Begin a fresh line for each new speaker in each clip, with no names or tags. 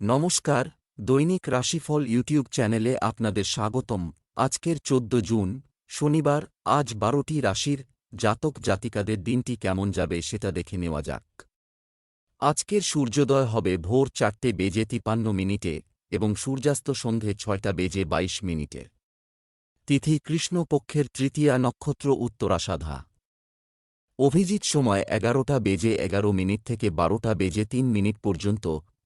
নমস্কার, দৈনিক রাশিফল ইউটিউব চ্যানেলে আপনাদের স্বাগতম। আজকের চোদ্দ জুন, শনিবার, আজ বারোটি রাশির জাতক জাতিকাদের দিনটি কেমন যাবে সেটা দেখে নেওয়া যাক। আজকের সূর্যোদয় হবে ভোর চারটে বেজে তিপান্ন মিনিটে এবং সূর্যাস্ত সন্ধে ছয়টা বেজে বাইশ মিনিটে। তিথি কৃষ্ণপক্ষের তৃতীয়া নক্ষত্র উত্তরাসাধা। অভিজিৎ সময় এগারোটা বেজে এগারো মিনিট থেকে বারোটা বেজে তিন মিনিট পর্যন্ত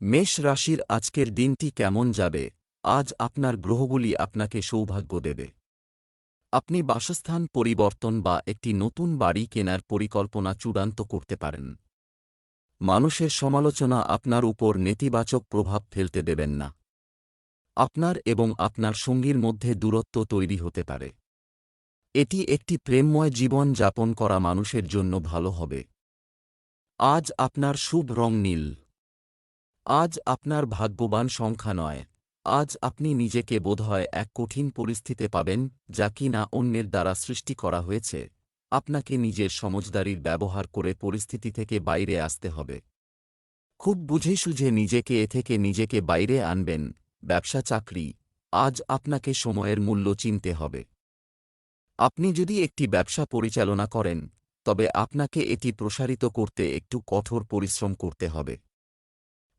মেষ রাশির আজকের দিনটি কেমন যাবে? আজ আপনার গ্রহগুলি আপনাকে সৌভাগ্য দেবে। আপনি বাসস্থান পরিবর্তন বা একটি নতুন বাড়ি কেনার পরিকল্পনা চূড়ান্ত করতে পারেন। মানুষের সমালোচনা আপনার উপর নেতিবাচক প্রভাব ফেলতে দেবেন না। আপনার এবং আপনার সঙ্গীর মধ্যে দূরত্ব তৈরি হতে পারে। এটি একটি প্রেমময় জীবন যাপন করা মানুষের জন্য ভালো হবে। আজ আপনার শুভ রং নীল। আজ আপনার ভাগ্যবান সংখ্যা নয়। আজ আপনি নিজেকে বোধহয় এক কঠিন পরিস্থিতি পাবেন, যা কিনা অন্যের দ্বারা সৃষ্টি করা হয়েছে। আপনাকে নিজের সমজদারির ব্যবহার করে পরিস্থিতি থেকে বাইরে আসতে হবে। খুব বুঝে সুঝে নিজেকে এ থেকে নিজেকে বাইরে আনবেন, ব্যবসা চাকরি, আজ আপনাকে সময়ের মূল্য চিনতে হবে। আপনি যদি একটি ব্যবসা পরিচালনা করেন, তবে আপনাকে এটি প্রসারিত করতে একটু কঠোর পরিশ্রম করতে হবে।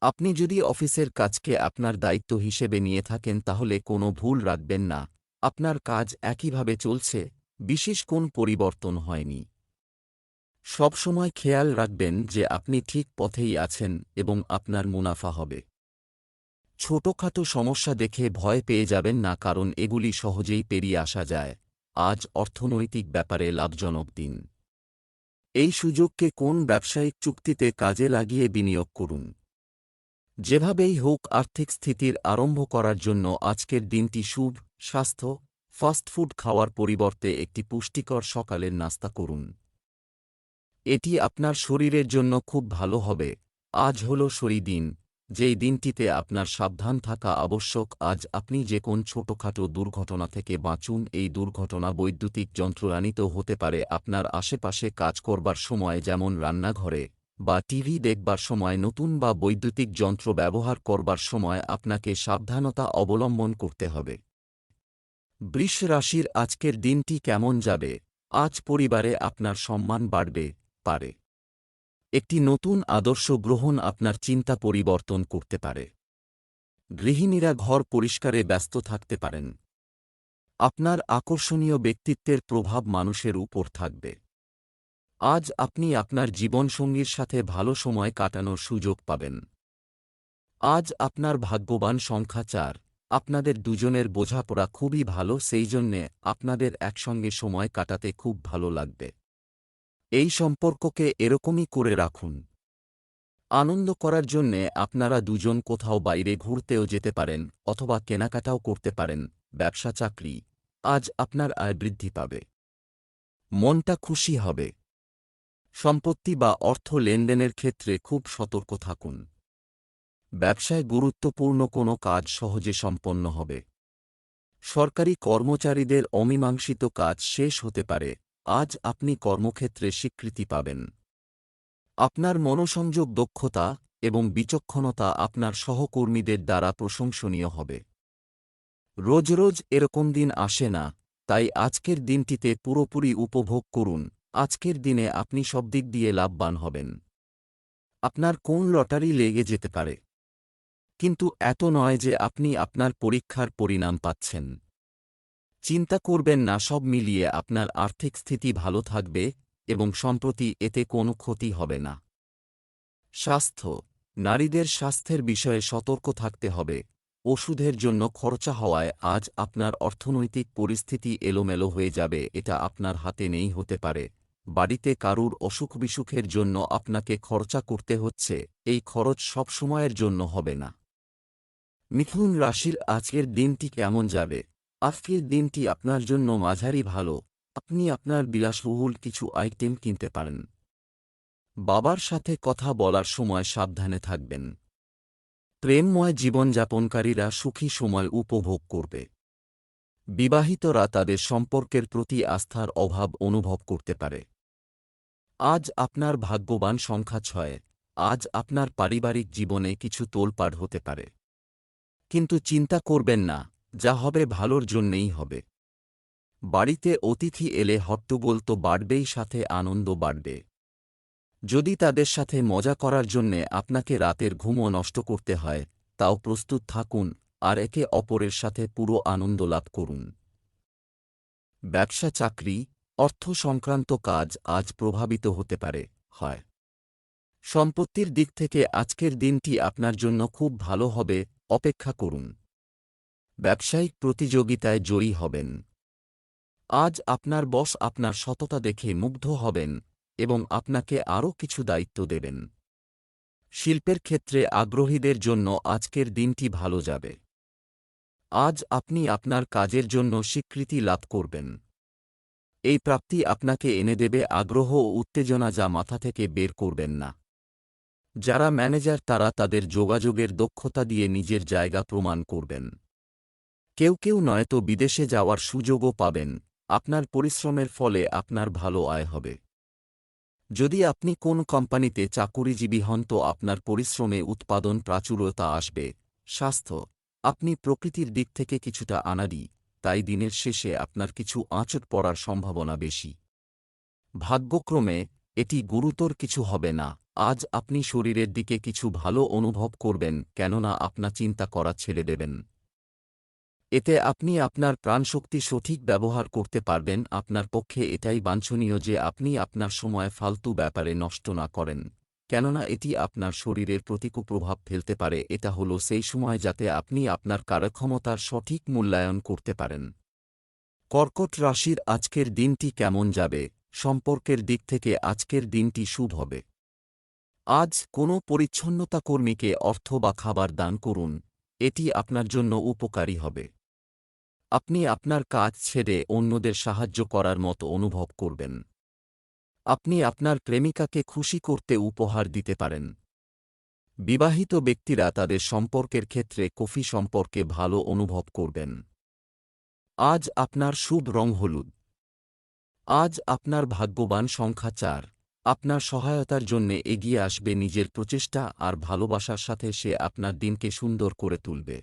আপনি যদি অফিসের কাজকে আপনার দায়িত্ব হিসেবে নিয়ে থাকেন, তাহলে কোনো ভুল রাখবেন না। আপনার কাজ একইভাবে চলছে, বিশেষ কোন পরিবর্তন হয়নি। সবসময় খেয়াল রাখবেন যে আপনি ঠিক পথেই আছেন এবং আপনার মুনাফা হবে। ছোটখাটো সমস্যা দেখে ভয় পেয়ে যাবেন না, কারণ এগুলি সহজেই পেরিয়ে আসা যায়। আজ অর্থনৈতিক ব্যাপারে লাভজনক দিন। এই সুযোগকে কোন ব্যবসায়িক চুক্তিতে কাজে লাগিয়ে বিনিয়োগ করুন। যেভাবেই হোক আর্থিক স্থিতির আরম্ভ করার জন্য আজকের দিনটি শুভ, স্বাস্থ্য ফাস্টফুড খাওয়ার পরিবর্তে একটি পুষ্টিকর সকালের নাস্তা করুন। এটি আপনার শরীরের জন্য খুব ভালো হবে। আজ হল শরী দিন। যেই দিনটিতে আপনার সাবধান থাকা আবশ্যক, আজ আপনি যে কোন ছোটখাটো দুর্ঘটনা থেকে বাঁচুন, এই দুর্ঘটনা বৈদ্যুতিক যন্ত্রানিত হতে পারে। আপনার আশেপাশে কাজ করবার সময় যেমন রান্নাঘরে বা টিভি দেখবার সময় নতুন বা বৈদ্যুতিক যন্ত্র ব্যবহার করবার সময় আপনাকে সাবধানতা অবলম্বন করতে হবে। বৃষ রাশির আজকের দিনটি কেমন যাবে? আজ পরিবারে আপনার সম্মান বাড়বে, পারে। একটি নতুন আদর্শ গ্রহণ আপনার চিন্তা পরিবর্তন করতে পারে। গৃহিণীরা ঘর পরিষ্কারে ব্যস্ত থাকতে পারেন। আপনার আকর্ষণীয় ব্যক্তিত্বের প্রভাব মানুষের উপর থাকবে। আজ আপনি আপনার জীবনসঙ্গীর সাথে ভালো সময় কাটানোর সুযোগ পাবেন। আজ আপনার ভাগ্যবান সংখ্যা চার। আপনাদের দুজনের বোঝাপড়া খুবই ভালো, সেই জন্যে আপনাদের একসঙ্গে সময় কাটাতে খুব ভালো লাগবে। এই সম্পর্ককে এরকমই করে রাখুন। আনন্দ করার জন্যে আপনারা দুজন কোথাও বাইরে ঘুরতেও যেতে পারেন অথবা কেনাকাটাও করতে পারেন, ব্যবসা চাকরি। আজ আপনার আয় বৃদ্ধি পাবে। মনটা খুশি হবে। সম্পত্তি বা অর্থ লেনদেনের ক্ষেত্রে খুব সতর্ক থাকুন। ব্যবসায় গুরুত্বপূর্ণ কোনো কাজ সহজে সম্পন্ন হবে। সরকারি কর্মচারীদের অমীমাংসিত কাজ শেষ হতে পারে। আজ আপনি কর্মক্ষেত্রে স্বীকৃতি পাবেন। আপনার মনোসংযোগ দক্ষতা এবং বিচক্ষণতা আপনার সহকর্মীদের দ্বারা প্রশংসনীয় হবে। রোজ রোজ এরকম দিন আসে না, তাই আজকের দিনটিতে পুরোপুরি উপভোগ করুন। আজকের দিনে আপনি সব দিক দিয়ে লাভবান হবেন। আপনার কোন লটারি লেগে যেতে পারে? কিন্তু এত নয় যে আপনি আপনার পরীক্ষার পরিণাম পাচ্ছেন। চিন্তা করবেন না, সব মিলিয়ে আপনার আর্থিক স্থিতি ভালো থাকবে এবং সম্প্রতি এতে কোনো ক্ষতি হবে না। স্বাস্থ্য, নারীদের স্বাস্থ্যের বিষয়ে সতর্ক থাকতে হবে। ওষুধের জন্য খরচা হওয়ায় আজ আপনার অর্থনৈতিক পরিস্থিতি এলোমেলো হয়ে যাবে, এটা আপনার হাতে নেই হতে পারে। বাড়িতে কারুর অসুখ বিসুখের জন্য আপনাকে খরচা করতে হচ্ছে, এই খরচ সবসময়ের জন্য হবে না। মিথুন রাশির আজকের দিনটি কেমন যাবে? আজকের দিনটি আপনার জন্য মাঝারি ভালো। আপনি আপনার বিলাসবহুল কিছু আইটেম কিনতে পারেন। বাবার সাথে কথা বলার সময় সাবধানে থাকবেন। প্রেমময় জীবনযাপনকারীরা সুখী সময় উপভোগ করবে। বিবাহিতরা তাদের সম্পর্কের প্রতি আস্থার অভাব অনুভব করতে পারে। আজ আপনার ভাগ্যবান সংখ্যা ছয়। আজ আপনার পারিবারিক জীবনে কিছু তোলপাড় হতে পারে। কিন্তু চিন্তা করবেন না, যা হবে ভালোর জন্যেই হবে। বাড়িতে অতিথি এলে হট্টগোল তো বাড়বেই সাথে, আনন্দ বাড়বে। যদি তাদের সাথে মজা করার জন্যে আপনাকে রাতের ঘুমও নষ্ট করতে হয়, তাও প্রস্তুত থাকুন আর একে অপরের সাথে পুরো আনন্দ লাভ করুন। ব্যবসা চাকরি অর্থ সংক্রান্ত কাজ আজ প্রভাবিত হতে পারে, হয়। সম্পত্তির দিক থেকে আজকের দিনটি আপনার জন্য খুব ভালো হবে, অপেক্ষা করুন। ব্যবসায়িক প্রতিযোগিতায় জয়ী হবেন। আজ আপনার বস আপনার সততা দেখে মুগ্ধ হবেন এবং আপনাকে আরও কিছু দায়িত্ব দেবেন। শিল্পের ক্ষেত্রে আগ্রহীদের জন্য আজকের দিনটি ভালো যাবে। আজ আপনি আপনার কাজের জন্য স্বীকৃতি লাভ করবেন। এই প্রাপ্তি আপনাকে এনে দেবে আগ্রহ ও উত্তেজনা যা মাথা থেকে বের করবেন না। যারা ম্যানেজার, তারা তাদের যোগাযোগের দক্ষতা দিয়ে নিজের জায়গা প্রমাণ করবেন। কেউ কেউ নয়তো বিদেশে যাওয়ার সুযোগও পাবেন। আপনার পরিশ্রমের ফলে আপনার ভালো আয় হবে। যদি আপনি কোন কোম্পানিতে চাকুরিজীবী হন, তো আপনার পরিশ্রমে উৎপাদন প্রাচুরতা আসবে। স্বাস্থ্য, আপনি প্রকৃতির দিক থেকে কিছুটা আনাড়ি। তাই দিনের শেষে আপনার কিছু আঁচট পড়ার সম্ভাবনা বেশি। ভাগ্যক্রমে, এটি গুরুতর কিছু হবে না। আজ আপনি শরীরের দিকে কিছু ভালো অনুভব করবেন, কেননা আপনা চিন্তা করা ছেড়ে দেবেন। এতে আপনি আপনার প্রাণশক্তি সঠিক ব্যবহার করতে পারবেন। আপনার পক্ষে এটাই বাঞ্ছনীয় যে আপনি আপনার সময় ফালতু ব্যাপারে নষ্ট না করেন। কেননা এটি আপনার শরীরের প্রতিকূল প্রভাব ফেলতে পারে। এটা হল সেই সময় যাতে আপনি আপনার কার্যক্ষমতার সঠিক মূল্যায়ন করতে পারেন। কর্কট রাশির আজকের দিনটি কেমন যাবে? সম্পর্কের দিক থেকে আজকের দিনটি শুভ হবে। আজ কোনো পরিচ্ছন্নতা কর্মীকে অর্থ বা খাবার দান করুন। এটি আপনার জন্য উপকারী হবে। আপনি আপনার কাজ ছেড়ে অন্যদের সাহায্য করার মতো অনুভব করবেন। আপনি আপনার প্রেমিকাকে খুশি করতে উপহার দিতে পারেন। বিবাহিত ব্যক্তিরা তাদের সম্পর্কের ক্ষেত্রে কফি সম্পর্কে ভালো অনুভব করবেন। আজ আপনার শুভ রং হলুদ। আজ আপনার ভাগ্যবান সংখ্যা চার। আপনার সহায়তার জন্যে এগিয়ে আসবে নিজের প্রচেষ্টা আর ভালোবাসার সাথে সে আপনার দিনকে সুন্দর করে তুলবে।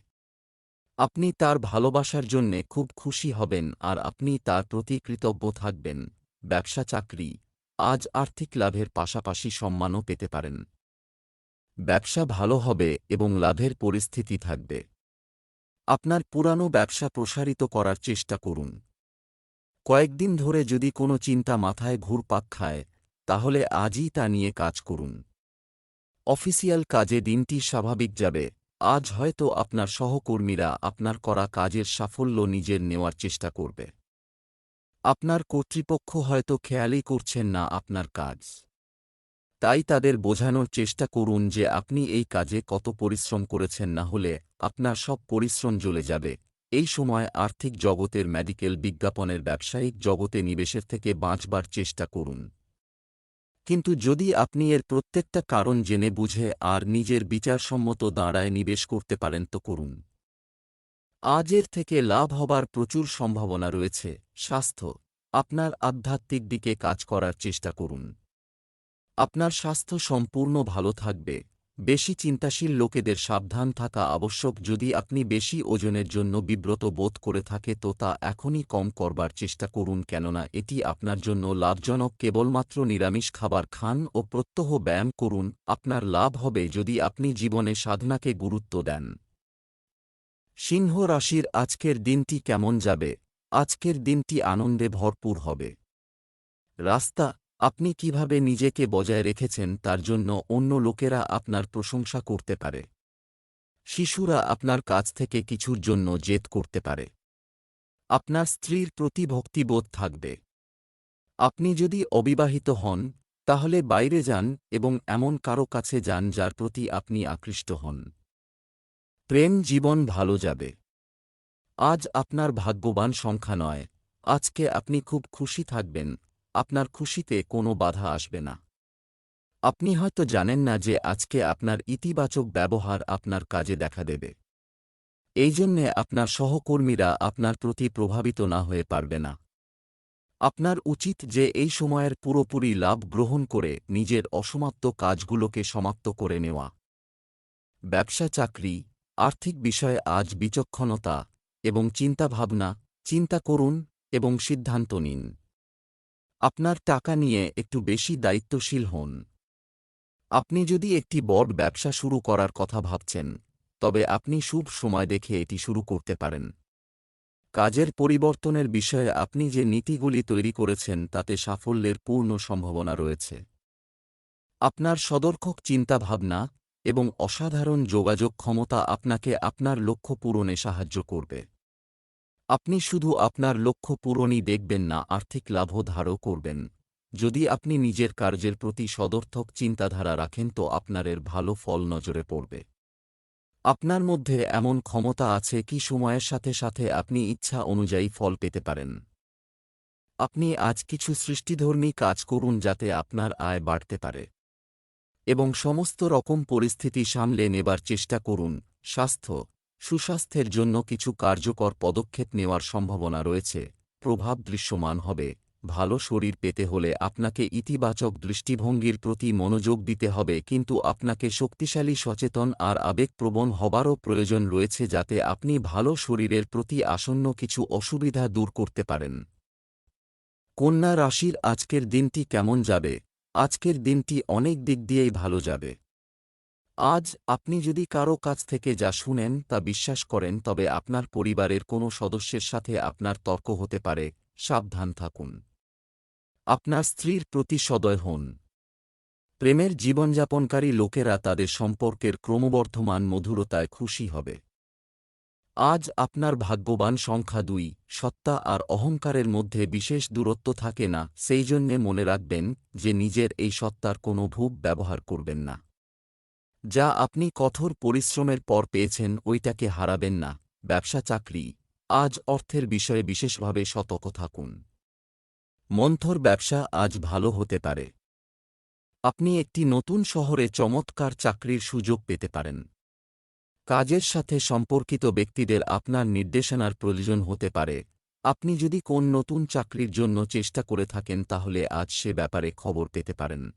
আপনি তার ভালোবাসার জন্যে খুব খুশি হবেন আর আপনি তার প্রতি কৃতজ্ঞ থাকবেন। ব্যবসা চাকরি। আজ আর্থিক লাভের পাশাপাশি সম্মানও পেতে পারেন। ব্যবসা ভালো হবে এবং লাভের পরিস্থিতি থাকবে। আপনার পুরানো ব্যবসা প্রসারিত করার চেষ্টা করুন। কয়েকদিন ধরে যদি কোনো চিন্তা মাথায় ঘুরপাক খায়, তাহলে আজই তা নিয়ে কাজ করুন। অফিসিয়াল কাজে দিনটি স্বাভাবিক যাবে, আজ হয়তো আপনার সহকর্মীরা আপনার করা কাজের সাফল্য নিজের নেওয়ার চেষ্টা করবে। আপনার কর্তৃপক্ষ হয়তো খেয়ালই করছেন না আপনার কাজ। তাই তাদের বোঝানোর চেষ্টা করুন যে আপনি এই কাজে কত পরিশ্রম করেছেন না হলে আপনার সব পরিশ্রম জ্বলে যাবে। এই সময় আর্থিক জগতের মেডিকেল বিজ্ঞাপনের ব্যবসায়িক জগতে নিবেশের থেকে বাঁচবার চেষ্টা করুন। কিন্তু যদি আপনি এর প্রত্যেকটা কারণ জেনে বুঝে আর নিজের বিচারসম্মত দাঁড়ায় নিবেশ করতে পারেন তো করুন। আজের থেকে লাভ হবার প্রচুর সম্ভাবনা রয়েছে, স্বাস্থ্য, আপনার আধ্যাত্মিক দিকে কাজ করার চেষ্টা করুন। আপনার স্বাস্থ্য সম্পূর্ণ ভালো থাকবে, বেশি চিন্তাশীল লোকেদের সাবধান থাকা আবশ্যক যদি আপনি বেশি ওজনের জন্য বিব্রত বোধ করে থাকে তো তা এখনই কম করবার চেষ্টা করুন কেননা এটি আপনার জন্য লাভজনক। কেবলমাত্র নিরামিষ খাবার খান ও প্রত্যহ ব্যায়াম করুন, আপনার লাভ হবে যদি আপনি জীবনে সাধনাকে গুরুত্ব দেন। সিংহ রাশির আজকের দিনটি কেমন যাবে? আজকের দিনটি আনন্দে ভরপুর হবে। রাস্তা, আপনি কীভাবে নিজেকে বজায় রেখেছেন তার জন্য অন্য লোকেরা আপনার প্রশংসা করতে পারে। শিশুরা আপনার কাছ থেকে কিছুর জন্য জেদ করতে পারে। আপনার স্ত্রীর প্রতি ভক্তিবোধ থাকবে। আপনি যদি অবিবাহিত হন, তাহলে বাইরে যান এবং এমন কারও কাছে যান যার প্রতি আপনি আকৃষ্ট হন। প্রেম জীবন ভালো যাবে। আজ আপনার ভাগ্যবান সংখ্যা নয়। আজকে আপনি খুব খুশি থাকবেন। আপনার খুশিতে কোনো বাধা আসবে না। আপনি হয়তো জানেন না যে আজকে আপনার ইতিবাচক ব্যবহার আপনার কাজে দেখা দেবে। এই জন্যে আপনার সহকর্মীরা আপনার প্রতি প্রভাবিত না হয়ে পারবে না। আপনার উচিত যে এই সময়ের পুরোপুরি লাভ গ্রহণ করে নিজের অসমাপ্ত কাজগুলোকে সমাপ্ত করে নেওয়া। ব্যবসা চাকরি আর্থিক বিষয়ে আজ বিচক্ষণতা এবং চিন্তাভাবনা, চিন্তা করুন এবং সিদ্ধান্ত নিন। আপনার টাকা নিয়ে একটু বেশি দায়িত্বশীল হন। আপনি যদি একটি বড় ব্যবসা শুরু করার কথা ভাবছেন, তবে আপনি শুভ সময় দেখে এটি শুরু করতে পারেন। কাজের পরিবর্তনের বিষয়ে আপনি যে নীতিগুলি তৈরি করেছেন, তাতে সাফল্যের পূর্ণ সম্ভাবনা রয়েছে। আপনার সদর্থক চিন্তাভাবনা এবং অসাধারণ যোগাযোগ ক্ষমতা আপনাকে আপনার লক্ষ্য পূরণে সাহায্য করবে। আপনি শুধু আপনার লক্ষ্য পূরণই দেখবেন না, আর্থিক লাভও ধারও করবেন। যদি আপনি নিজের কার্যের প্রতি সদর্থক চিন্তাধারা রাখেন, তো আপনার এর ভালো ফল নজরে পড়বে। আপনার মধ্যে এমন ক্ষমতা আছে কি সময়ের সাথে সাথে আপনি ইচ্ছা অনুযায়ী ফল পেতে পারেন। আপনি আজ কিছু সৃষ্টিধর্মী কাজ করুন, যাতে আপনার আয় বাড়তে পারে। এবং সমস্ত রকম পরিস্থিতি সামলে নেবার চেষ্টা করুন। স্বাস্থ্য, সুস্বাস্থ্যের জন্য কিছু কার্যকর পদক্ষেপ নেওয়ার সম্ভাবনা রয়েছে। প্রভাব দৃশ্যমান হবে। ভালো শরীর পেতে হলে আপনাকে ইতিবাচক দৃষ্টিভঙ্গির প্রতি মনোযোগ দিতে হবে, কিন্তু আপনাকে শক্তিশালী, সচেতন আর আবেগপ্রবণ হবারও প্রয়োজন রয়েছে যাতে আপনি ভালো শরীরের প্রতি আসন্ন কিছু অসুবিধা দূর করতে পারেন। কন্যা রাশির আজকের দিনটি কেমন যাবে? আজকের দিনটি অনেক দিক দিয়েই ভালো যাবে। আজ আপনি যদি কারও কাছ থেকে যা শুনেন তা বিশ্বাস করেন, তবে আপনার পরিবারের কোনো সদস্যের সাথে আপনার তর্ক হতে পারে, সাবধান থাকুন। আপনার স্ত্রীর প্রতি সদয় হন। প্রেমের জীবনযাপনকারী লোকেরা তাদের সম্পর্কের ক্রমবর্ধমান মধুরতায় খুশি হবে। আজ আপনার ভাগ্যবান সংখ্যা দুই, সত্তা আর অহংকারের মধ্যে বিশেষ দূরত্ব থাকে না, সেই জন্যে মনে রাখবেন যে নিজের এই সত্তার কোনো ভূপ ব্যবহার করবেন না। যা আপনি কঠোর পরিশ্রমের পর পেয়েছেন ওইটাকে হারাবেন না, ব্যবসা চাকরি। আজ অর্থের বিষয়ে বিশেষভাবে সতর্ক থাকুন। মন্থর ব্যবসা আজ ভালো হতে পারে। আপনি একটি নতুন শহরে চমৎকার চাকরির সুযোগ পেতে পারেন। কাজের সাথে সম্পর্কিত ব্যক্তিদের আপনার নির্দেশনার প্রয়োজন হতে পারে। আপনি যদি কোন নতুন চাকরির জন্য চেষ্টা করে থাকেন তাহলে আজ সে ব্যাপারে খবর পেতে পারেন।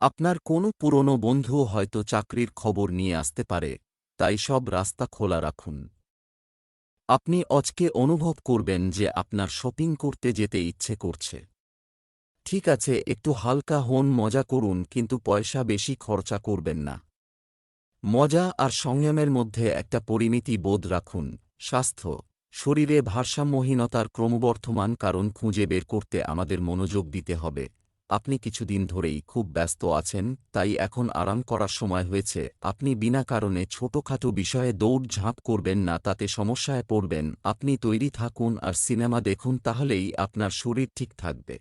আপনার কোনো পুরনো বন্ধুও হয়তো চাকরির খবর নিয়ে আসতে পারে, তাই সব রাস্তা খোলা রাখুন। আপনি অজকে অনুভব করবেন যে আপনার শপিং করতে যেতে ইচ্ছে করছে। ঠিক আছে, একটু হালকা হন, মজা করুন, কিন্তু পয়সা বেশি খরচা করবেন না। মজা আর সংযমের মধ্যে একটা পরিমিতি বোধ রাখুন। স্বাস্থ্য, শরীরে ভারসাম্যহীনতার ক্রমবর্ধমান কারণ খুঁজে বের করতে আমাদের মনোযোগ দিতে হবে। আপনি কিছুদিন ধরেই খুব ব্যস্ত আছেন, তাই এখন আরাম করার সময় হয়েছে। আপনি বিনা কারণে ছোটখাটো বিষয়ে দৌড় ঝাঁপ করবেন না, তাতে সমস্যায় পড়বেন। আপনি তৈরি থাকুন আর সিনেমা দেখুন, তাহলেই আপনার শরীর ঠিক থাকবে।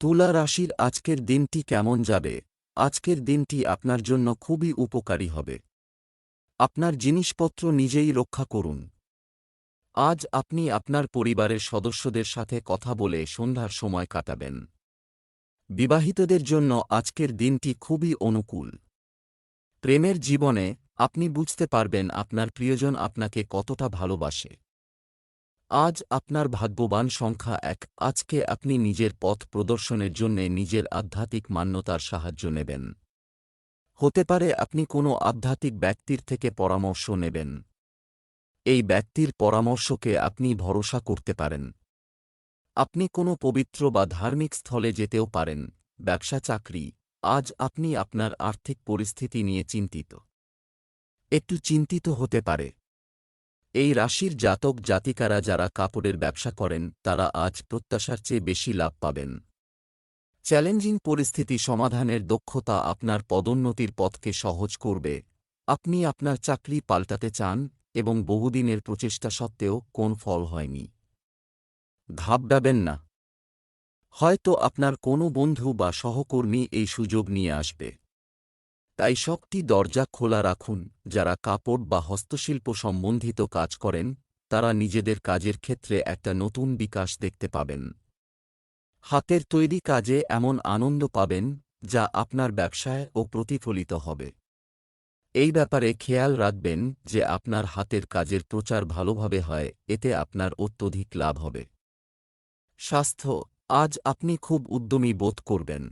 তুলা রাশির আজকের দিনটি কেমন যাবে? আজকের দিনটি আপনার জন্য খুবই উপকারী হবে। আপনার জিনিসপত্র নিজেই রক্ষা করুন। আজ আপনি আপনার পরিবারের সদস্যদের সাথে কথা বলে সন্ধ্যার সময় কাটাবেন। বিবাহিতদের জন্য আজকের দিনটি খুবই অনুকূল। প্রেমের জীবনে আপনি বুঝতে পারবেন আপনার প্রিয়জন আপনাকে কতটা ভালোবাসে। আজ আপনার ভাগ্যবান সংখ্যা এক। আজকে আপনি নিজের পথ প্রদর্শনের জন্যে নিজের আধ্যাত্মিক মান্যতার সাহায্য নেবেন। হতে পারে আপনি কোনো আধ্যাত্মিক ব্যক্তির থেকে পরামর্শ নেবেন। এই ব্যক্তির পরামর্শকে আপনি ভরসা করতে পারেন। আপনি কোনো পবিত্র বা ধার্মিক স্থলে যেতেও পারেন। ব্যবসা, চাকরি, আজ আপনি আপনার আর্থিক পরিস্থিতি নিয়ে চিন্তিত। একটু চিন্তিত হতে পারে। এই রাশির জাতক জাতিকারা যারা কাপড়ের ব্যবসা করেন, তারা আজ প্রত্যাশার চেয়ে বেশি লাভ পাবেন। চ্যালেঞ্জিং পরিস্থিতি সমাধানের দক্ষতা আপনার পদোন্নতির পথকে সহজ করবে। আপনি আপনার চাকরি পাল্টাতে চান এবং বহুদিনের প্রচেষ্টা সত্ত্বেও কোন ফল হয়নি। ঘাবড়াবেন না। হয়তো আপনার কোনো বন্ধু বা সহকর্মী এই সুযোগ নিয়ে আসবে। তাই সবটি দরজা খোলা রাখুন। যারা কাপড় বা হস্তশিল্প সম্বন্ধিত কাজ করেন, তারা নিজেদের কাজের ক্ষেত্রে একটা নতুন বিকাশ দেখতে পাবেন। হাতের তৈরি কাজে এমন আনন্দ পাবেন, যা আপনার ব্যবসায় ও প্রতিফলিত হবে। এই ব্যাপারে খেয়াল রাখবেন যে আপনার হাতের কাজের প্রচার ভালোভাবে হয়, এতে আপনার অত্যধিক লাভ হবে। স্বাস্থ্য, আজ আপনি খুব উদ্যমী বোধ করবেন।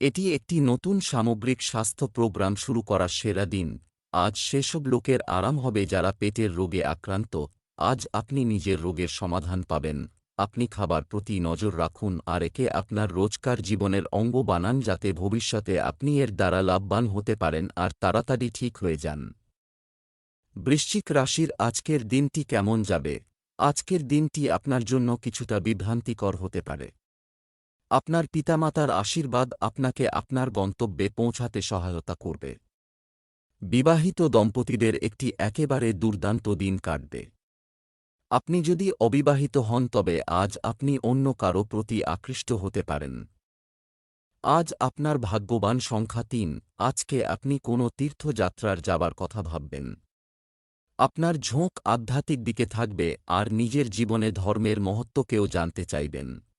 এটি একটি নতুন সামগ্রিক স্বাস্থ্য প্রোগ্রাম শুরু করার সেরা দিন। আজ সেসব লোকের আরাম হবে যারা পেটের রোগে আক্রান্ত। আজ আপনি নিজের রোগের সমাধান পাবেন। আপনি খাবার প্রতি নজর রাখুন আর একে আপনার রোজকার জীবনের অঙ্গ বানান যাতে ভবিষ্যতে আপনি এর দ্বারা লাভবান হতে পারেন আর তাড়াতাড়ি ঠিক হয়ে যান। বৃশ্চিক রাশির আজকের দিনটি কেমন যাবে? আজকের দিনটি আপনার জন্য কিছুটা বিভ্রান্তিকর হতে পারে। আপনার পিতামাতার আশীর্বাদ আপনাকে আপনার গন্তব্যে পৌঁছাতে সহায়তা করবে। বিবাহিত দম্পতিদের একটি একেবারে দুর্দান্ত দিন কাটবে। আপনি যদি অবিবাহিত হন, তবে আজ আপনি অন্য কারও প্রতি আকৃষ্ট হতে পারেন। আজ আপনার ভাগ্যবান সংখ্যা তিন, আজকে আপনি কোনো তীর্থযাত্রার যাবার কথা ভাববেন। আপনার ঝোঁক আধ্যাত্মিক দিকে থাকবে, আর নিজের জীবনে ধর্মের মহত্বকেও জানতে চাইবেন।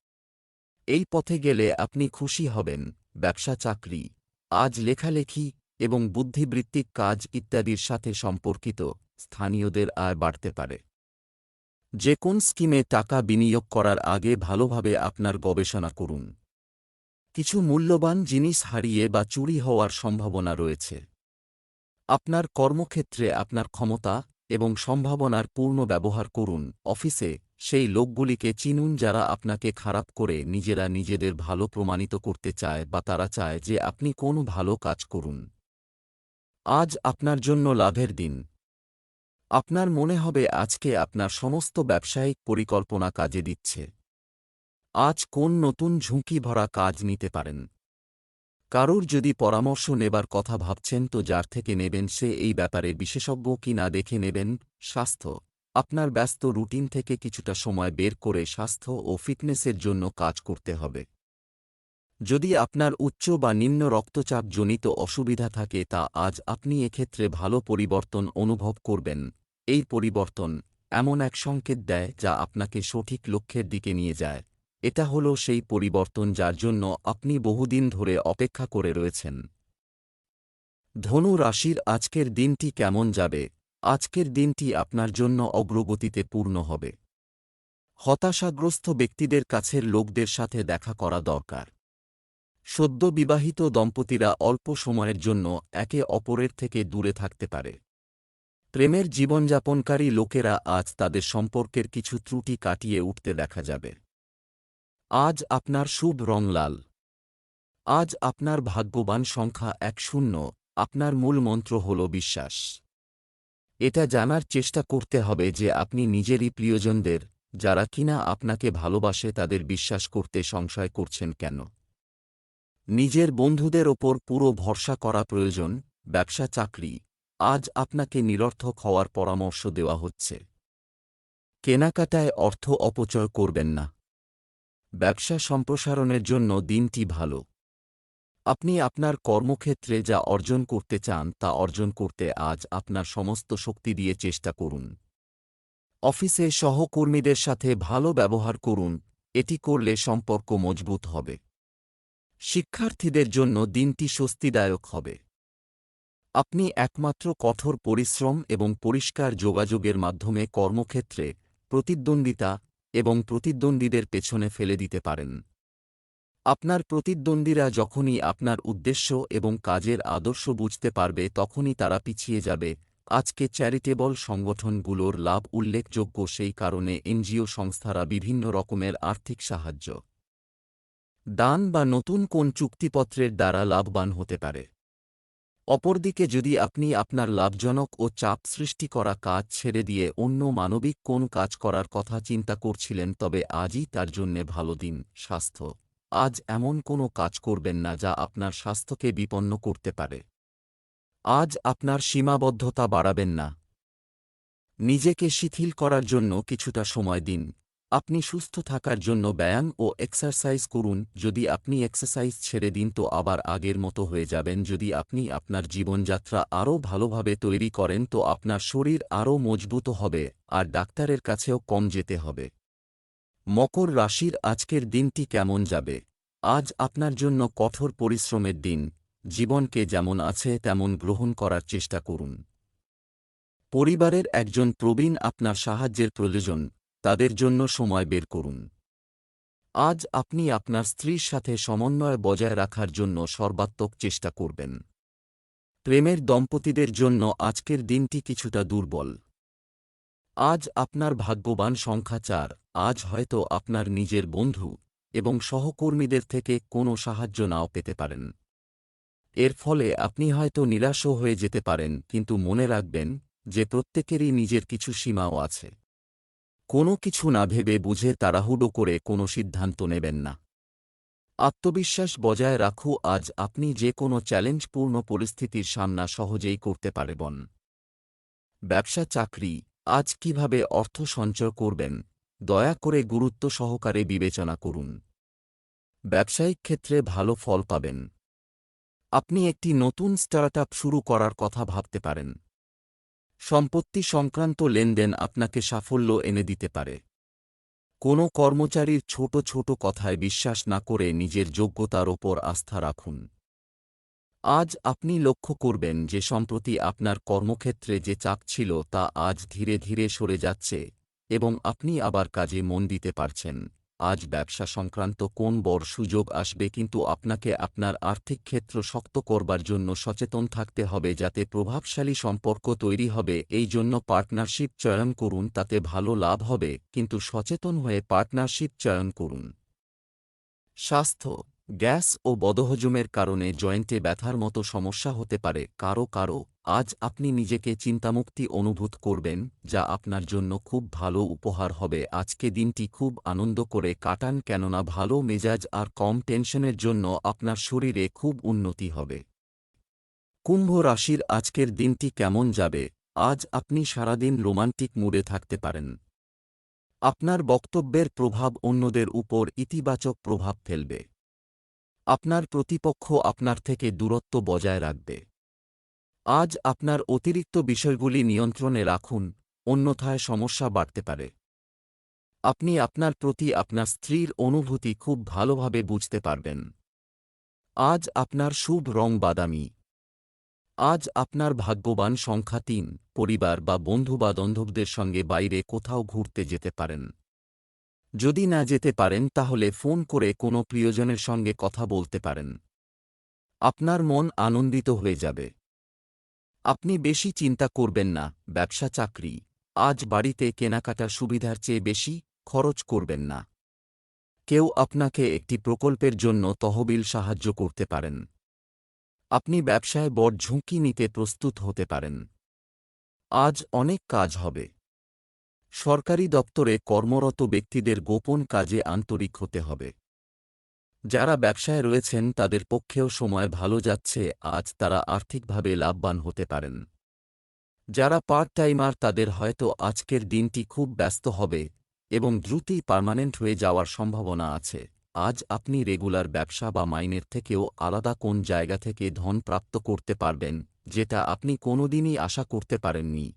এই পথে গেলে আপনি খুশি হবেন, ব্যবসা, চাকরি, আজ লেখালেখি এবং বুদ্ধিবৃত্তিক কাজ ইত্যাদির সাথে সম্পর্কিত, স্থানীয়দের আয় বাড়তে পারে। যে কোন স্কিমে টাকা বিনিয়োগ করার আগে ভালোভাবে আপনার গবেষণা করুন। কিছু মূল্যবান জিনিস হারিয়ে বা চুরি হওয়ার সম্ভাবনা রয়েছে। আপনার কর্মক্ষেত্রে আপনার ক্ষমতা এবং সম্ভাবনার পূর্ণ ব্যবহার করুন, অফিসে সেই লোকগুলিকে চিনুন যারা আপনাকে খারাপ করে নিজেরা নিজেদের ভালো প্রমাণিত করতে চায় বা তারা চায় যে আপনি কোন ভালো কাজ করুন। আজ আপনার জন্য লাভের দিন। আপনার মনে হবে আজকে আপনার সমস্ত ব্যবসায়িক পরিকল্পনা কাজে দিচ্ছে। আজ কোন নতুন ঝুঁকি ভরা কাজ নিতে পারেন। কারুর যদি পরামর্শ নেবার কথা ভাবছেন তো যার থেকে নেবেন সে এই ব্যাপারে বিশেষজ্ঞ কি না দেখে নেবেন, স্বাস্থ্য। আপনার ব্যস্ত রুটিন থেকে কিছুটা সময় বের করে স্বাস্থ্য ও ফিটনেসের জন্য কাজ করতে হবে। যদি আপনার উচ্চ বা নিম্ন রক্তচাপ জনিত অসুবিধা থাকে, তা আজ আপনি এক্ষেত্রে ভালো পরিবর্তন অনুভব করবেন। এই পরিবর্তন এমন এক সংকেত দেয় যা আপনাকে সঠিক লক্ষ্যের দিকে নিয়ে যায়। এটা হল সেই পরিবর্তন যার জন্য আপনি বহুদিন ধরে অপেক্ষা করে রয়েছেন। ধনু রাশির আজকের দিনটি কেমন যাবে? আজকের দিনটি আপনার জন্য অগ্রগতিতে পূর্ণ হবে। হতাশাগ্রস্ত ব্যক্তিদের কাছের লোকদের সাথে দেখা করা দরকার। সদ্য বিবাহিত দম্পতিরা অল্প সময়ের জন্য একে অপরের থেকে দূরে থাকতে পারে। প্রেমের জীবনযাপনকারী লোকেরা আজ তাদের সম্পর্কের কিছু ত্রুটি কাটিয়ে উঠতে দেখা যাবে। আজ আপনার শুভ রং লাল। আজ আপনার ভাগ্যবান সংখ্যা এক শূন্য। আপনার মূল মন্ত্র হল বিশ্বাস। এটা জানার চেষ্টা করতে হবে যে আপনি নিজেরই প্রিয়জনদের, যারা কিনা আপনাকে ভালোবাসে তাদের বিশ্বাস করতে সংশয় করছেন কেন? নিজের বন্ধুদের ওপর পুরো ভরসা করা প্রয়োজন, ব্যবসা চাকরি, আজ আপনাকে নিরর্থক হওয়ার পরামর্শ দেওয়া হচ্ছে। কেনাকাটায় অর্থ অপচয় করবেন না। ব্যবসা সম্প্রসারণের জন্য দিনটি ভালো। আপনি আপনার কর্মক্ষেত্রে যা অর্জন করতে চান তা অর্জন করতে আজ আপনার সমস্ত শক্তি দিয়ে চেষ্টা করুন। অফিসে সহকর্মীদের সাথে ভালো ব্যবহার করুন, এটি করলে সম্পর্ক মজবুত হবে। শিক্ষার্থীদের জন্য দিনটি স্বস্তিদায়ক হবে। আপনি একমাত্র কঠোর পরিশ্রম এবং পরিষ্কার যোগাযোগের মাধ্যমে কর্মক্ষেত্রে প্রতিদ্বন্দ্বিতা এবং প্রতিদ্বন্দ্বীদের পেছনে ফেলে দিতে পারেন। আপনার প্রতিদ্বন্দ্বীরা যখনই আপনার উদ্দেশ্য এবং কাজের আদর্শ বুঝতে পারবে, তখনই তারা পিছিয়ে যাবে। আজকে চ্যারিটেবল সংগঠনগুলোর লাভ উল্লেখযোগ্য, সেই কারণে এনজিও সংস্থারা বিভিন্ন রকমের আর্থিক সাহায্য, দান বা নতুন কোন চুক্তিপত্রের দ্বারা লাভবান হতে পারে। অপরদিকে যদি আপনি আপনার লাভজনক ও চাপ সৃষ্টি করা কাজ ছেড়ে দিয়ে অন্য মানবিক কোন কাজ করার কথা চিন্তা করছিলেন, তবে আজই তার জন্যে ভালো দিন, স্বাস্থ্য। আজ এমন কোনো কাজ করবেন না যা আপনার স্বাস্থ্যকে বিপন্ন করতে পারে। আজ আপনার সীমাবদ্ধতা বাড়াবেন না। নিজেকে শিথিল করার জন্য কিছুটা সময় দিন। আপনি সুস্থ থাকার জন্য ব্যায়াম ও এক্সারসাইজ করুন। যদি আপনি এক্সারসাইজ ছেড়ে দিন তো আবার আগের মতো হয়ে যাবেন। যদি আপনি আপনার জীবনযাত্রা আরও ভালোভাবে তৈরি করেন তো আপনার শরীর আরও মজবুত হবে। আর ডাক্তারের কাছেও কম যেতে হবে। মকর রাশির আজকের দিনটি কেমন যাবে? আজ আপনার জন্য কঠোর পরিশ্রমের দিন, জীবনকে যেমন আছে তেমন গ্রহণ করার চেষ্টা করুন। পরিবারের একজন প্রবীণ আপনার সাহায্যের প্রয়োজন, তাদের জন্য সময় বের করুন। আজ আপনি আপনার স্ত্রীর সাথে সমন্বয় বজায় রাখার জন্য সর্বাত্মক চেষ্টা করবেন। প্রেমের দম্পতিদের জন্য আজকের দিনটি কিছুটা দুর্বল। আজ আপনার ভাগ্যবান সংখ্যা চার। আজ হয়তো আপনার নিজের বন্ধু এবং সহকর্মীদের থেকে কোনো সাহায্য নাও পেতে পারেন। এর ফলে আপনি হয়তো নিরাশও হয়ে যেতে পারেন, কিন্তু মনে রাখবেন যে প্রত্যেকেরই নিজের কিছু সীমাও আছে। কোনো কিছু না ভেবে বুঝে তাড়াহুড়ো করে কোনো সিদ্ধান্ত নেবেন না। আত্মবিশ্বাস বজায় রাখু আজ আপনি যে কোনো চ্যালেঞ্জপূর্ণ পরিস্থিতির সামনা সহজেই করতে পারবেন। ব্যবসা চাকরি আজ কীভাবে অর্থ সঞ্চয় করবেন দয়া করে গুরুত্ব সহকারে বিবেচনা করুন। ব্যবসায়িক ক্ষেত্রে ভালো ফল পাবেন। আপনি একটি নতুন স্টার্টআপ শুরু করার কথা ভাবতে পারেন। সম্পত্তি সংক্রান্ত লেনদেন আপনাকে সাফল্য এনে দিতে পারে। কোনো কর্মচারীর ছোট ছোট কথায় বিশ্বাস না করে নিজের যোগ্যতার ওপর আস্থা রাখুন। আজ আপনি লক্ষ্য করবেন যে সম্প্রতি আপনার কর্মক্ষেত্রে যে চাপ ছিল তা আজ ধীরে ধীরে সরে যাচ্ছে। এবং আপনি আবার কাজে মন দিতে পারছেন। আজ ব্যবসা সংক্রান্ত কোন বড় সুযোগ আসবে কিন্তু আপনাকে আপনার আর্থিক ক্ষেত্র শক্ত করবার জন্য সচেতন থাকতে হবে যাতে প্রভাবশালী সম্পর্ক তৈরি হবে। এই জন্য পার্টনারশিপ চয়ন করুন, তাতে ভালো লাভ হবে। কিন্তু সচেতন হয়ে পার্টনারশিপ চয়ন করুন। স্বাস্থ্য, গ্যাস ও বদহজমের কারণে জয়েন্টে ব্যথার মতো সমস্যা হতে পারে। কারও কারও আজ আপনি নিজেকে চিন্তামুক্তি অনুভূত করবেন, যা আপনার জন্য খুব ভালো উপহার হবে। আজকে দিনটি খুব আনন্দ করে কাটান, কেননা ভালো মেজাজ আর কম টেনশনের জন্য আপনার শরীরে খুব উন্নতি হবে। কুম্ভ রাশির আজকের দিনটি কেমন যাবে? আজ আপনি সারাদিন রোমান্টিক মুডে থাকতে পারেন। আপনার বক্তব্যের প্রভাব অন্যদের উপর ইতিবাচক প্রভাব ফেলবে। আপনার প্রতিপক্ষ আপনার থেকে দূরত্ব বজায় রাখবে। আজ আপনার অতিরিক্ত বিষয়গুলি নিয়ন্ত্রণে রাখুন, অন্যথায় সমস্যা বাড়তে পারে। আপনি আপনার প্রতি আপনার স্ত্রীর অনুভূতি খুব ভালোভাবে বুঝতে পারবেন। আজ আপনার শুভ রং বাদামি। আজ আপনার ভাগ্যবান সংখ্যা তিন, পরিবার বা বন্ধু বা বান্ধবদের সঙ্গে বাইরে কোথাও ঘুরতে যেতে পারেন। যদি না যেতে পারেন, তাহলে ফোন করে কোনো প্রিয়জনের সঙ্গে কথা বলতে পারেন। আপনার মন আনন্দিত হয়ে যাবে। আপনি বেশি চিন্তা করবেন না, ব্যবসা চাকরি। আজ বাড়িতে কেনাকাটার সুবিধার চেয়ে বেশি খরচ করবেন না। কেউ আপনাকে একটি প্রকল্পের জন্য তহবিল সাহায্য করতে পারেন। আপনি ব্যবসায় বড় ঝুঁকি নিতে প্রস্তুত হতে পারেন। আজ অনেক কাজ হবে। সরকারি দপ্তরে কর্মরত ব্যক্তিদের গোপন কাজে আন্তরিক হতে হবে। যারা ব্যবসায় রয়েছেন, তাদের পক্ষেও সময় ভালো যাচ্ছে, আজ তারা আর্থিকভাবে লাভবান হতে পারেন। যারা পার্ট টাইমার তাদের হয়তো আজকের দিনটি খুব ব্যস্ত হবে এবং দ্রুতই পার্মানেন্ট হয়ে যাওয়ার সম্ভাবনা আছে। আজ আপনি রেগুলার ব্যবসা বা মাইনের থেকেও আলাদা কোন জায়গা থেকে ধন প্রাপ্ত করতে পারবেন, যেটা আপনি কোনোদিনই আশা করতে পারেননি।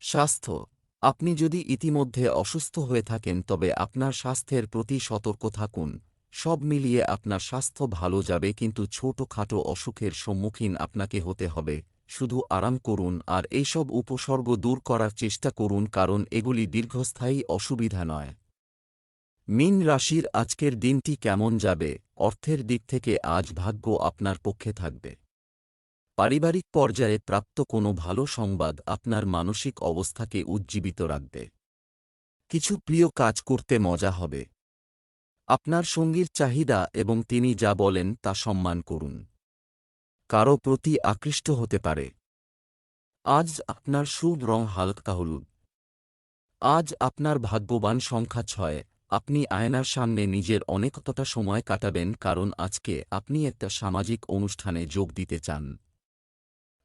স্বাস্থ্য। আপনি যদি ইতিমধ্যে অসুস্থ হয়ে থাকেন, তবে আপনার স্বাস্থ্যের প্রতি সতর্ক থাকুন। সব মিলিয়ে আপনার স্বাস্থ্য ভালো যাবে, কিন্তু ছোটখাটো অসুখের সম্মুখীন আপনাকে হতে হবে। শুধু আরাম করুন আর এইসব উপসর্গ দূর করার চেষ্টা করুন, কারণ এগুলি দীর্ঘস্থায়ী অসুবিধা নয়। মিন রাশির আজকের দিনটি কেমন যাবে? অর্থের দিক থেকে আজ ভাগ্য আপনার পক্ষে থাকবে। পারিবারিক পর্যায়ে প্রাপ্ত কোনো ভালো সংবাদ আপনার মানসিক অবস্থাকে উজ্জীবিত রাখবে। কিছু প্রিয় কাজ করতে মজা হবে। আপনার সঙ্গীর চাহিদা এবং তিনি যা বলেন তা সম্মান করুন। কারও প্রতি আকৃষ্ট হতে পারে। আজ আপনার শুভ রং হালকা হলুদ। আজ আপনার ভাগ্যবান সংখ্যা ছয়। আপনি আয়নার সামনে নিজের অনেকতটা সময় কাটাবেন কারণ আজকে আপনি একটা সামাজিক অনুষ্ঠানে যোগ দিতে চান।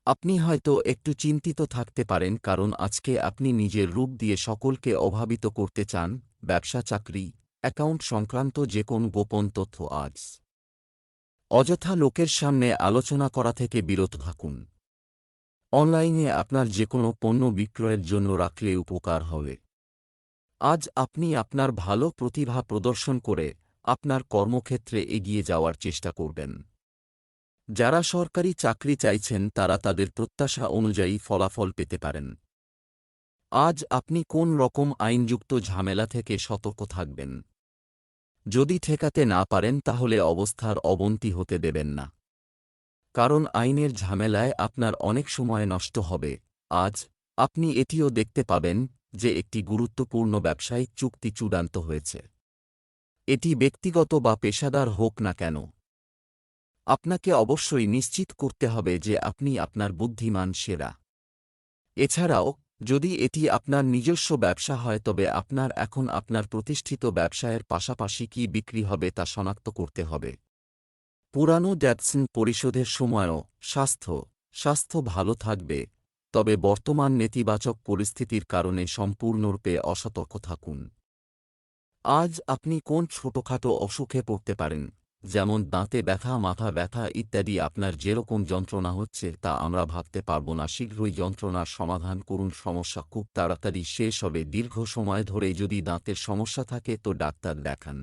আপনি হয়তো একটু চিন্তিত থাকতে পারেন কারণ আজকে আপনি নিজের রূপ দিয়ে সকলকে অভাবিত করতে চান, ব্যবসা, চাকরি অ্যাকাউন্ট সংক্রান্ত যে কোন গোপন তথ্য আজ। অযথা লোকের সামনে আলোচনা করা থেকে বিরত থাকুন। অনলাইনে আপনার যে কোনো পণ্য বিক্রয়ের জন্য রাখলে উপকার হবে। আজ আপনি আপনার ভালো প্রতিভা প্রদর্শন করে আপনার কর্মক্ষেত্রে এগিয়ে যাওয়ার চেষ্টা করবেন। যারা সরকারি চাকরি চাইছেন, তারা তাদের প্রত্যাশা অনুযায়ী ফলাফল পেতে পারেন। আজ আপনি কোন রকম আইনযুক্ত ঝামেলা থেকে সতর্ক থাকবেন? যদি ঠেকাতে না পারেন তাহলে অবস্থার অবনতি হতে দেবেন না। কারণ আইনের ঝামেলায় আপনার অনেক সময় নষ্ট হবে। আজ আপনি এটিও দেখতে পাবেন যে একটি গুরুত্বপূর্ণ ব্যবসায়িক চুক্তি চূড়ান্ত হয়েছে। এটি ব্যক্তিগত বা পেশাদার হোক না কেন। আপনাকে অবশ্যই নিশ্চিত করতে হবে যে আপনি আপনার বুদ্ধিমান সেরা। এছাড়াও যদি এটি আপনার নিজস্ব ব্যবসা হয়, তবে আপনার এখন আপনার প্রতিষ্ঠিত ব্যবসায়ের পাশাপাশি কি বিক্রি হবে তা শনাক্ত করতে হবে। পুরানো ড্যাটসন পরিশোধের সময়ও, স্বাস্থ্য স্বাস্থ্য ভালো থাকবে, তবে বর্তমান নেতিবাচক পরিস্থিতির কারণে সম্পূর্ণরূপে অসতর্ক থাকুন। আজ আপনি কোন ছোটখাটো অসুখে পড়তে পারেন? যেমন দাঁতে ব্যথা, মাথা ব্যথা ইত্যাদি আপনার যেরকম যন্ত্রণা হচ্ছে তা আমরা ভাবতে পারব না। শীঘ্রই যন্ত্রণার সমাধান করুন, সমস্যা খুব তাড়াতাড়ি শেষ হবে। দীর্ঘ সময় ধরে যদি দাঁতের সমস্যা থাকে তো ডাক্তার দেখান।